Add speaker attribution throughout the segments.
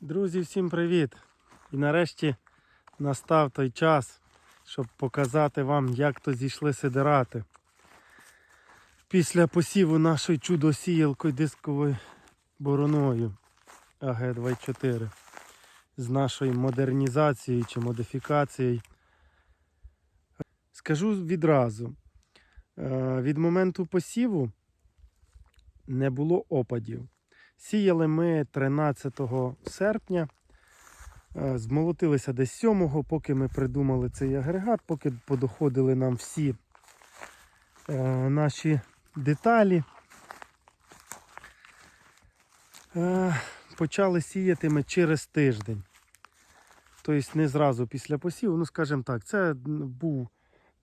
Speaker 1: Друзі, всім привіт! І нарешті настав той час, щоб показати вам, як то зійшли сидирати. Після посіву нашої чудо-сіялкою дисковою бороною АГ-24 з нашою модернізацією чи модифікацією. Скажу відразу, е, від моменту посіву не було опадів. Сіяли ми 13 серпня, е, змолотилися десь 7-го, поки ми придумали цей агрегат, поки подоходили нам всі е, наші деталі. Е, Почали сіяти ми через тиждень. Тобто не зразу після посіву, ну скажімо так, це був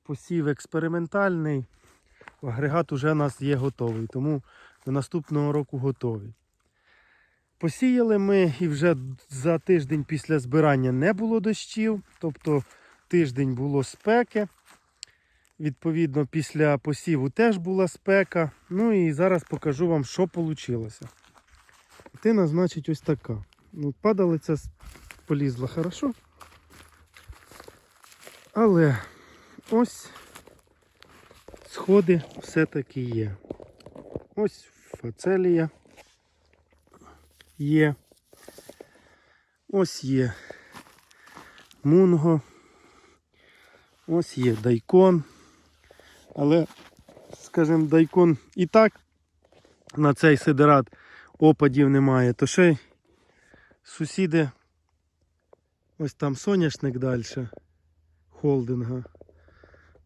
Speaker 1: посів експериментальний. Агрегат уже у нас є готовий, тому до наступного року готовий. Посіяли ми і вже за тиждень після збирання не було дощів, тобто тиждень було спеки. Відповідно, після посіву теж була спека. Ну і зараз покажу вам, що вийшло. Тина, значить, ось така. Ну, падалиця полізла хорошо. Але ось сходи все-таки є. Ось фацелія є. Ось є мунго. Ось є дайкон. Але, скажімо, дайкон і так на цей сидерат опадів немає, то ще й сусіди, ось там соняшник далі, холдинга.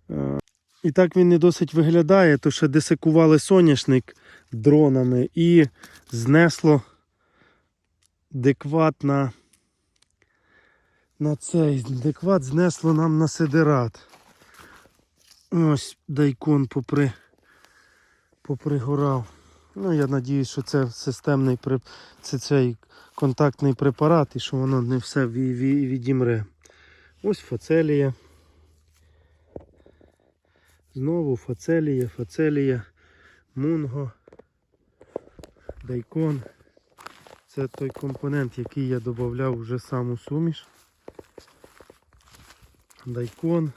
Speaker 1: Е, І так він не досить виглядає, то ще десикували соняшник дронами і знесло декват на, цей. Декват знесло нам на сидерат. Ось дайкон попри, попригорав. Ну, я надіюсь, що це системний це цей контактний препарат і що воно не все ві- ві- відімре. Ось фацелія. Знову фацелія, фацелія, мунго, дайкон. Це той компонент, який я додавав вже саму суміш. Дайкон,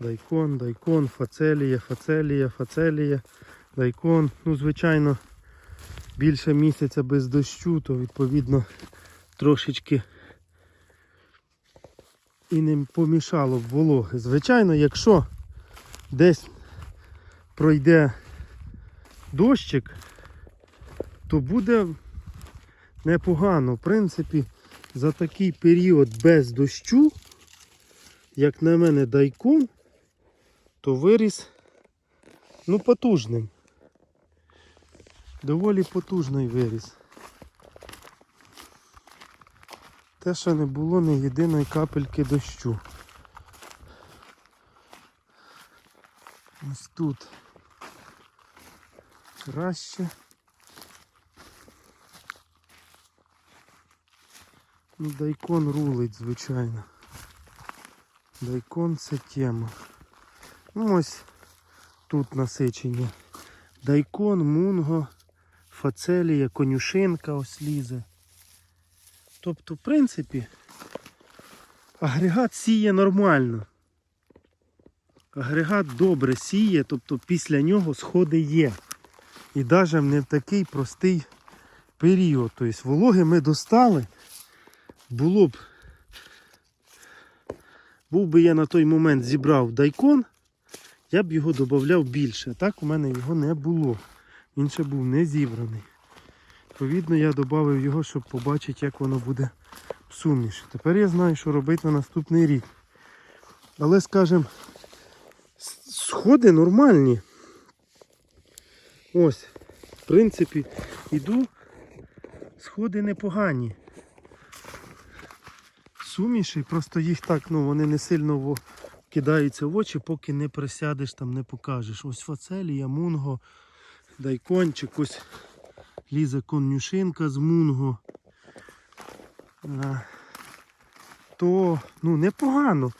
Speaker 1: дайкон, дайкон, фацелія, фацелія, фацелія, дайкон. Ну, звичайно, більше місяця без дощу, то відповідно трошечки і не помішало б вологи. Звичайно, якщо десь пройде дощик, то буде непогано. В принципі, за такий період без дощу, як на мене, дайкон, то виріс ну, потужним. Доволі потужний виріс. Те, що не було ні єдиної капельки дощу. Ось тут краще. Ну, дайкон рулить, звичайно. Дайкон це тема. Ну ось тут насичення. Дайкон, мунго, фацелія, конюшинка ось лізе. Тобто, в принципі, агрегат сіє нормально. Агрегат добре сіє, тобто після нього сходи є. І навіть не в такий простий період. Тобто вологи ми достали. Було б. Був би я на той момент зібрав дайкон, я б його додавав більше. Так у мене його не було. Він ще був не зібраний. Відповідно, я додав його, щоб побачити, як воно буде в. Тепер я знаю, що робити на наступний рік. Але, скажімо, сходи нормальні. Ось, в принципі, іду, сходи непогані. Суміші, просто їх так, ну вони не сильно кидаються в очі, поки не присядеш там, не покажеш. Ось фацелія, мунго, дайкончик, ось лізе конюшинка з мунго. То ну, непогано.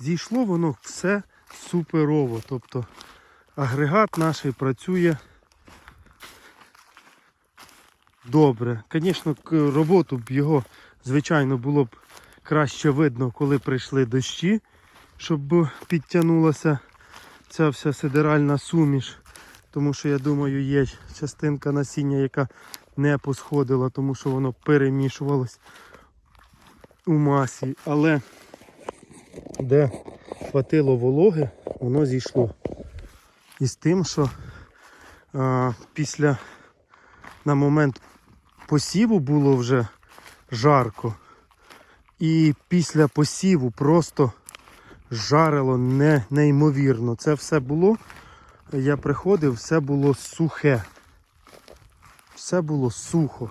Speaker 1: Зійшло воно все суперово. Тобто агрегат наш працює добре. Звісно, роботу б його, звичайно, було б краще видно, коли прийшли дощі, щоб підтягнулася ця вся сидеральна суміш. Тому що я думаю, є частинка насіння, яка не посходила, тому що воно перемішувалось у масі. Але де хватило вологи, воно зійшло. І з тим, що а, після на момент посіву було вже жарко. І після посіву просто жарило не, неймовірно. Це все було. Я приходив, все було сухе. Все було сухо.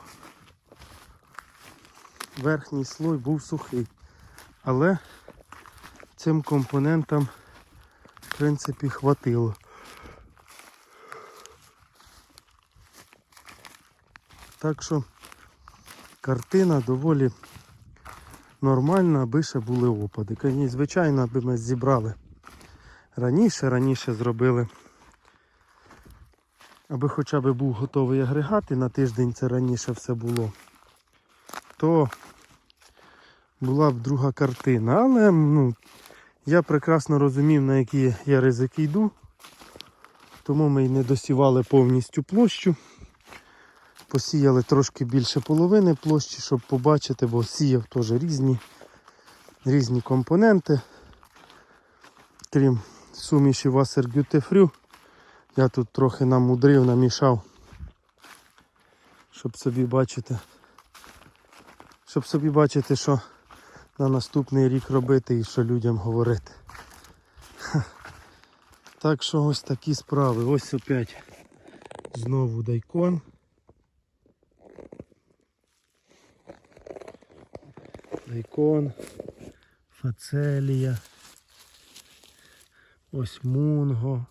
Speaker 1: Верхній слой був сухий. Але цим компонентам, в принципі, хватило. Так що картина доволі нормальна, аби ще були опади. Звичайно, аби ми зібрали раніше, раніше зробили. Аби хоча б був готовий агрегат і на тиждень це раніше все було, то була б друга картина. Але ну, я прекрасно розумів, на які я ризики йду. Тому ми й не досівали повністю площу. Посіяли трошки більше половини площі, щоб побачити, бо сіяв теж різні, різні компоненти. Крім суміші Wassergütefrü, я тут трохи намудрив, намішав, щоб собі бачити, щоб собі бачити, що на наступний рік робити і що людям говорити. Так що ось такі справи. Ось опять знову дайкон. Дайкон, фацелія, ось мунго.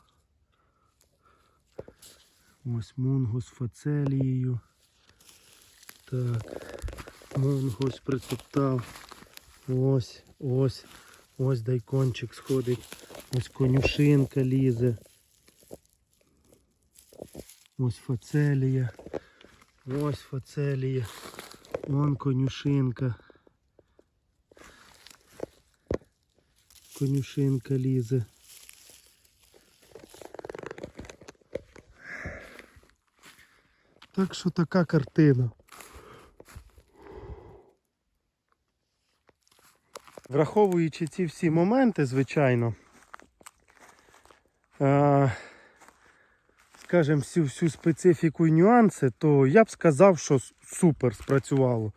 Speaker 1: Ось мунго з фацелією. Так, мунго ось притоптав. Ось, ось, ось дайкончик сходить. Ось конюшинка лізе. Ось фацелія. Ось фацелія. Вон конюшинка. Конюшинка лізе. Так що така картина. Враховуючи ці всі моменти, звичайно, е, скажімо, всю, всю специфіку і нюанси, то я б сказав, що супер спрацювало.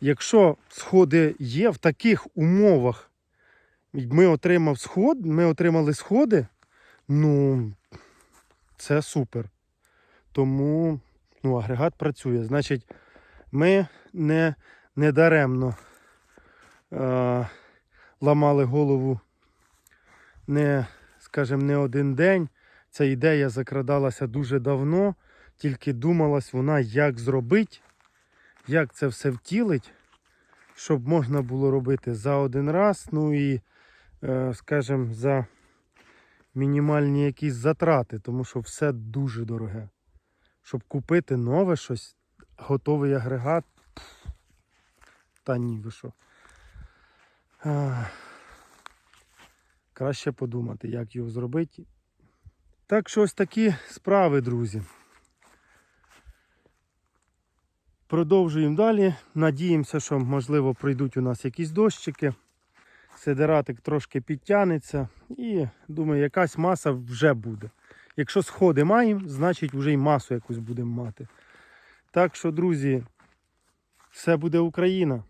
Speaker 1: Якщо сходи є в таких умовах, ми отримав сход, ми отримали сходи, ну це супер. Тому ну, агрегат працює. Значить, ми не, не даремно е, ламали голову не, скажімо, не один день. Ця ідея закрадалася дуже давно, тільки думалась вона, як зробити, як це все втілить, щоб можна було робити за один раз, ну і, скажімо, за мінімальні якісь затрати, тому що все дуже дороге. Щоб купити нове щось, готовий агрегат. Та ні, ви що. Краще подумати, як його зробити. Так що ось такі справи, друзі. Продовжуємо далі. Надіємося, що можливо пройдуть у нас якісь дощики. Сидератик трошки підтягнеться і думаю, якась маса вже буде. Якщо сходи маємо, значить вже й масу якусь будемо мати. Так що, друзі, все буде Україна.